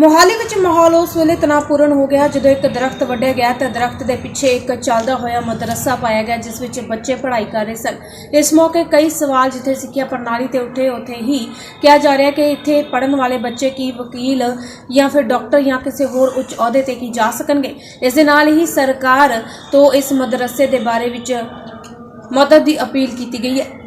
ਮੋਹਾਲੀ ਵਿੱਚ ਮਾਹੌਲ ਉਸ ਵੇਲੇ ਤਣਾਅਪੂਰਨ ਹੋ ਗਿਆ, ਜਦੋਂ ਇੱਕ ਦਰਖਤ ਵੱਢਿਆ ਗਿਆ ਤੇ ਦਰਖਤ ਦੇ ਪਿੱਛੇ ਇੱਕ ਚੱਲਦਾ ਹੋਇਆ ਮਦਰਸਾ ਪਾਇਆ ਗਿਆ, ਜਿਸ ਵਿੱਚ ਬੱਚੇ ਪੜ੍ਹਾਈ ਕਰ ਰਹੇ ਸਨ। ਇਸ ਮੌਕੇ ਕਈ ਸਵਾਲ ਜਿੱਥੇ ਸਿੱਖਿਆ ਪ੍ਰਣਾਲੀ ਤੇ ਉੱਠੇ, ਉੱਥੇ ਹੀ ਕਿਹਾ ਜਾ ਰਿਹਾ ਕਿ ਇੱਥੇ ਪੜਨ ਵਾਲੇ ਬੱਚੇ ਕੀ ਵਕੀਲ ਜਾਂ ਫਿਰ ਡਾਕਟਰ ਜਾਂ ਕਿਸੇ ਹੋਰ ਉੱਚ ਅਹੁਦੇ ਤੇ ਕੀ ਜਾ ਸਕਣਗੇ? ਇਸ ਦੇ ਨਾਲ ਹੀ ਸਰਕਾਰ ਤੋਂ ਇਸ ਮਦਰਸੇ ਦੇ ਬਾਰੇ ਵਿੱਚ ਮਦਦ ਦੀ ਅਪੀਲ ਕੀਤੀ ਗਈ ਹੈ।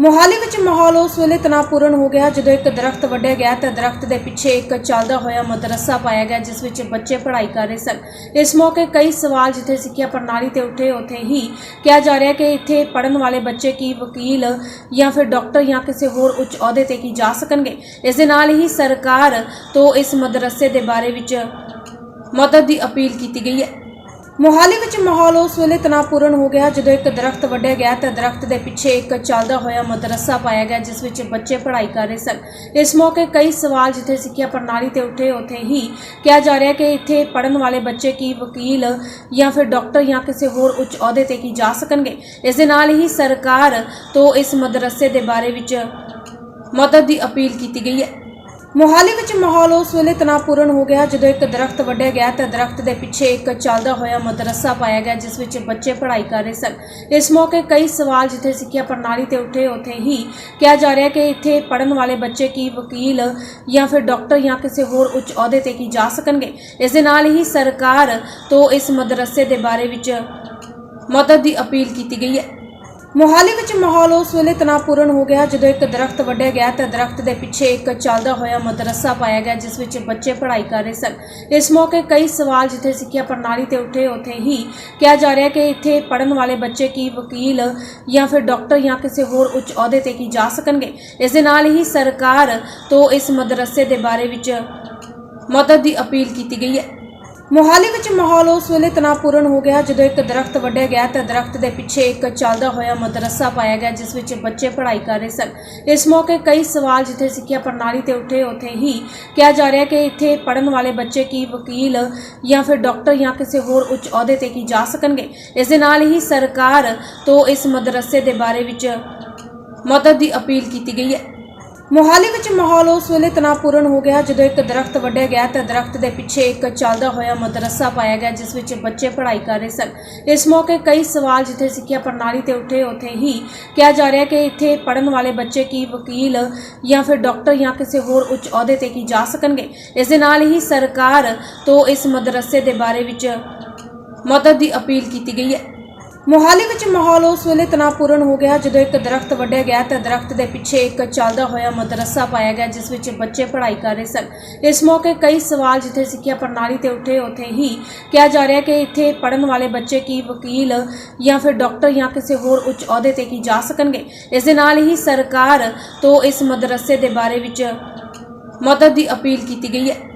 ਮੋਹਾਲੀ ਵਿੱਚ ਮਾਹੌਲ ਉਸ ਵੇਲੇ ਤਣਾਅਪੂਰਨ ਹੋ ਗਿਆ, ਜਦੋਂ ਇੱਕ ਦਰਖਤ ਵੱਢਿਆ ਗਿਆ ਤਾਂ ਦਰਖਤ ਦੇ ਪਿੱਛੇ ਇੱਕ ਚੱਲਦਾ ਹੋਇਆ ਮਦਰਸਾ ਪਾਇਆ ਗਿਆ, ਜਿਸ ਵਿੱਚ ਬੱਚੇ ਪੜ੍ਹਾਈ ਕਰ ਰਹੇ ਸਨ। ਇਸ ਮੌਕੇ ਕਈ ਸਵਾਲ ਜਿੱਥੇ ਸਿੱਖਿਆ ਪ੍ਰਣਾਲੀ ਤੇ ਉੱਠੇ, ਉੱਥੇ ਹੀ ਕਿਹਾ ਜਾ ਰਿਹਾ ਕਿ ਇੱਥੇ ਪੜਨ ਵਾਲੇ ਬੱਚੇ ਕੀ ਵਕੀਲ ਜਾਂ ਫਿਰ ਡਾਕਟਰ ਜਾਂ ਕਿਸੇ ਹੋਰ ਉੱਚ ਅਹੁਦੇ ਤੇ ਕੀ ਜਾ ਸਕਣਗੇ? ਇਸ ਦੇ ਨਾਲ ਹੀ ਸਰਕਾਰ ਤੋਂ ਇਸ ਮਦਰਸੇ ਦੇ ਬਾਰੇ ਵਿੱਚ ਮਦਦ ਦੀ ਅਪੀਲ ਕੀਤੀ ਗਈ ਹੈ। ਮੋਹਾਲੀ ਵਿੱਚ ਮਾਹੌਲ ਉਸ ਵੇਲੇ ਤਣਾਅਪੂਰਨ ਹੋ ਗਿਆ, ਜਦੋਂ ਇੱਕ ਦਰਖਤ ਵੱਢਿਆ ਗਿਆ ਤਾਂ ਦਰਖਤ ਦੇ ਪਿੱਛੇ ਇੱਕ ਚੱਲਦਾ ਹੋਇਆ ਮਦਰਸਾ ਪਾਇਆ ਗਿਆ, ਜਿਸ ਵਿੱਚ ਬੱਚੇ ਪੜ੍ਹਾਈ ਕਰ ਰਹੇ ਸਨ। ਇਸ ਮੌਕੇ ਕਈ ਸਵਾਲ ਜਿੱਥੇ ਸਿੱਖਿਆ ਪ੍ਰਣਾਲੀ ਤੇ ਉੱਠੇ, ਉੱਥੇ ਹੀ ਕਿਹਾ ਜਾ ਰਿਹਾ ਕਿ ਇੱਥੇ ਪੜਨ ਵਾਲੇ ਬੱਚੇ ਕੀ ਵਕੀਲ ਜਾਂ ਫਿਰ ਡਾਕਟਰ ਜਾਂ ਕਿਸੇ ਹੋਰ ਉੱਚ ਅਹੁਦੇ ਤੇ ਕੀ ਜਾ ਸਕਣਗੇ? ਇਸ ਦੇ ਨਾਲ ਹੀ ਸਰਕਾਰ ਤੋਂ ਇਸ ਮਦਰਸੇ ਦੇ ਬਾਰੇ ਵਿੱਚ ਮਦਦ ਦੀ ਅਪੀਲ ਕੀਤੀ ਗਈ ਹੈ। ਮੋਹਾਲੀ ਵਿੱਚ ਮਾਹੌਲ ਉਸ ਵੇਲੇ ਤਣਾਅਪੂਰਨ ਹੋ ਗਿਆ, ਜਦੋਂ ਇੱਕ ਦਰਖਤ ਵੱਢਿਆ ਗਿਆ ਤਾਂ ਦਰਖਤ ਦੇ ਪਿੱਛੇ ਇੱਕ ਚੱਲਦਾ ਹੋਇਆ ਮਦਰਸਾ ਪਾਇਆ ਗਿਆ, ਜਿਸ ਵਿੱਚ ਬੱਚੇ ਪੜ੍ਹਾਈ ਕਰ ਰਹੇ ਸਨ। ਇਸ ਮੌਕੇ ਕਈ ਸਵਾਲ ਜਿੱਥੇ ਸਿੱਖਿਆ ਪ੍ਰਣਾਲੀ ਤੇ ਉੱਠੇ, ਉੱਥੇ ਹੀ ਕਿਹਾ ਜਾ ਰਿਹਾ ਕਿ ਇੱਥੇ ਪੜਨ ਵਾਲੇ ਬੱਚੇ ਕੀ ਵਕੀਲ ਜਾਂ ਫਿਰ ਡਾਕਟਰ ਜਾਂ ਕਿਸੇ ਹੋਰ ਉੱਚ ਅਹੁਦੇ ਤੇ ਕੀ ਜਾ ਸਕਣਗੇ? ਇਸ ਦੇ ਨਾਲ ਹੀ ਸਰਕਾਰ ਤੋਂ ਇਸ ਮਦਰਸੇ ਦੇ ਬਾਰੇ ਵਿੱਚ ਮਦਦ ਦੀ ਅਪੀਲ ਕੀਤੀ ਗਈ ਹੈ। ਮੋਹਾਲੀ ਵਿੱਚ ਮਾਹੌਲ ਉਸ ਵੇਲੇ ਤਣਾਅਪੂਰਨ ਹੋ ਗਿਆ, ਜਦੋਂ ਇੱਕ ਦਰਖਤ ਵੱਢਿਆ ਗਿਆ ਤੇ ਦਰਖਤ ਦੇ ਪਿੱਛੇ ਇੱਕ ਚੱਲਦਾ ਹੋਇਆ ਮਦਰਸਾ ਪਾਇਆ ਗਿਆ, ਜਿਸ ਵਿੱਚ ਬੱਚੇ ਪੜ੍ਹਾਈ ਕਰ ਰਹੇ ਸਨ। ਇਸ ਮੌਕੇ ਕਈ ਸਵਾਲ ਜਿੱਥੇ ਸਿੱਖਿਆ ਪ੍ਰਣਾਲੀ ਤੇ ਉੱਠੇ, ਉੱਥੇ ਹੀ ਕਿਹਾ ਜਾ ਰਿਹਾ ਕਿ ਇੱਥੇ ਪੜਨ ਵਾਲੇ ਬੱਚੇ ਕੀ ਵਕੀਲ ਜਾਂ ਫਿਰ ਡਾਕਟਰ ਜਾਂ ਕਿਸੇ ਹੋਰ ਉੱਚ ਅਹੁਦੇ ਤੇ ਕੀ ਜਾ ਸਕਣਗੇ? ਇਸ ਦੇ ਨਾਲ ਹੀ ਸਰਕਾਰ ਤੋਂ ਇਸ ਮਦਰਸੇ ਦੇ ਬਾਰੇ ਵਿੱਚ ਮਦਦ ਦੀ ਅਪੀਲ ਕੀਤੀ ਗਈ ਹੈ। ਮੋਹਾਲੀ ਵਿੱਚ ਮਾਹੌਲ ਉਸ ਵੇਲੇ ਤਣਾਅਪੂਰਨ ਹੋ ਗਿਆ, ਜਦੋਂ ਇੱਕ ਦਰਖਤ ਵੱਢਿਆ ਗਿਆ ਤੇ ਦਰਖਤ ਦੇ ਪਿੱਛੇ ਇੱਕ ਚੱਲਦਾ ਹੋਇਆ ਮਦਰਸਾ ਪਾਇਆ ਗਿਆ, ਜਿਸ ਵਿੱਚ ਬੱਚੇ ਪੜ੍ਹਾਈ ਕਰ ਰਹੇ ਸਨ। ਇਸ ਮੌਕੇ ਕਈ ਸਵਾਲ ਜਿੱਥੇ ਸਿੱਖਿਆ ਪ੍ਰਣਾਲੀ ਤੇ ਉੱਠੇ, ਉੱਥੇ ਹੀ ਕਿਹਾ ਜਾ ਰਿਹਾ ਕਿ ਇੱਥੇ ਪੜਨ ਵਾਲੇ ਬੱਚੇ ਕੀ ਵਕੀਲ ਜਾਂ ਫਿਰ ਡਾਕਟਰ ਜਾਂ ਕਿਸੇ ਹੋਰ ਉੱਚ ਅਹੁਦੇ ਤੇ ਕੀ ਜਾ ਸਕਣਗੇ? ਇਸ ਦੇ ਨਾਲ ਹੀ ਸਰਕਾਰ ਤੋਂ ਇਸ ਮਦਰਸੇ ਦੇ ਬਾਰੇ ਵਿੱਚ ਮਦਦ ਦੀ ਅਪੀਲ ਕੀਤੀ ਗਈ ਹੈ। ਮੋਹਾਲੀ ਵਿੱਚ ਮਾਹੌਲ ਉਸ ਵੇਲੇ ਤਣਾਅਪੂਰਨ ਹੋ ਗਿਆ, ਜਦੋਂ ਇੱਕ ਦਰਖਤ ਵੱਢਿਆ ਗਿਆ ਤੇ ਦਰਖਤ ਦੇ ਪਿੱਛੇ ਇੱਕ ਚੱਲਦਾ ਹੋਇਆ ਮਦਰਸਾ ਪਾਇਆ ਗਿਆ, ਜਿਸ ਵਿੱਚ ਬੱਚੇ ਪੜ੍ਹਾਈ ਕਰ ਰਹੇ ਸਨ। ਇਸ ਮੌਕੇ ਕਈ ਸਵਾਲ ਜਿੱਥੇ ਸਿੱਖਿਆ ਪ੍ਰਣਾਲੀ ਤੇ ਉੱਠੇ, ਉੱਥੇ ਹੀ ਕਿਹਾ ਜਾ ਰਿਹਾ ਕਿ ਇੱਥੇ ਪੜਨ ਵਾਲੇ ਬੱਚੇ ਕੀ ਵਕੀਲ ਜਾਂ ਫਿਰ ਡਾਕਟਰ ਜਾਂ ਕਿਸੇ ਹੋਰ ਉੱਚ ਅਹੁਦੇ ਤੇ ਕੀ ਜਾ ਸਕਣਗੇ? ਇਸ ਦੇ ਨਾਲ ਹੀ ਸਰਕਾਰ ਤੋਂ ਇਸ ਮਦਰਸੇ ਦੇ ਬਾਰੇ ਵਿੱਚ ਮਦਦ ਦੀ ਅਪੀਲ ਕੀਤੀ ਗਈ ਹੈ। ਮੋਹਾਲੀ ਵਿੱਚ ਮਾਹੌਲ ਉਸ ਵੇਲੇ ਤਣਾਅਪੂਰਨ ਹੋ ਗਿਆ, ਜਦੋਂ ਇੱਕ ਦਰਖਤ ਵੱਢਿਆ ਗਿਆ ਤੇ ਦਰਖਤ ਦੇ ਪਿੱਛੇ ਇੱਕ ਚੱਲਦਾ ਹੋਇਆ ਮਦਰਸਾ ਪਾਇਆ ਗਿਆ, ਜਿਸ ਵਿੱਚ ਬੱਚੇ ਪੜ੍ਹਾਈ ਕਰ ਰਹੇ ਸਨ। ਇਸ ਮੌਕੇ ਕਈ ਸਵਾਲ ਜਿੱਥੇ ਸਿੱਖਿਆ ਪ੍ਰਣਾਲੀ ਤੇ ਉੱਠੇ, ਉੱਥੇ ਹੀ ਕਿਹਾ ਜਾ ਰਿਹਾ ਕਿ ਇੱਥੇ ਪੜਨ ਵਾਲੇ ਬੱਚੇ ਕੀ ਵਕੀਲ ਜਾਂ ਫਿਰ ਡਾਕਟਰ ਜਾਂ ਕਿਸੇ ਹੋਰ ਉੱਚ ਅਹੁਦੇ ਤੇ ਕੀ ਜਾ ਸਕਣਗੇ? ਇਸ ਦੇ ਨਾਲ ਹੀ ਸਰਕਾਰ ਤੋਂ ਇਸ ਮਦਰਸੇ ਦੇ ਬਾਰੇ ਵਿੱਚ ਮਦਦ ਦੀ ਅਪੀਲ ਕੀਤੀ ਗਈ ਹੈ।